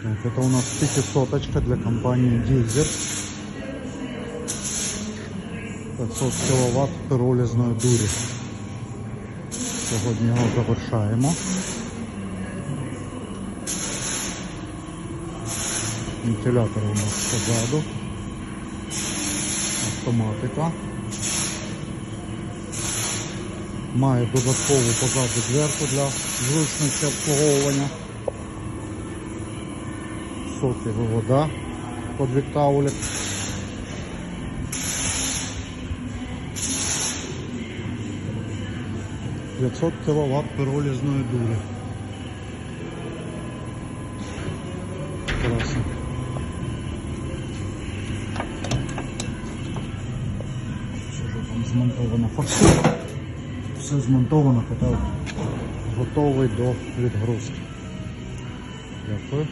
Так, это у нас пятисоточка для компании Дизель. 500 кВт пиролізної дурі. Сьогодні його завершаємо. Вентилятор у нас позаду. Автоматика. Має додаткову позаду дверку для зручності обслуговування. Соки вивода под відтаулік. П'ятсот кВт пиролізної дурі. Класно. Все вже там змонтована форсунка. Все змонтовано, питав, готовий до відгрузки. Дякую.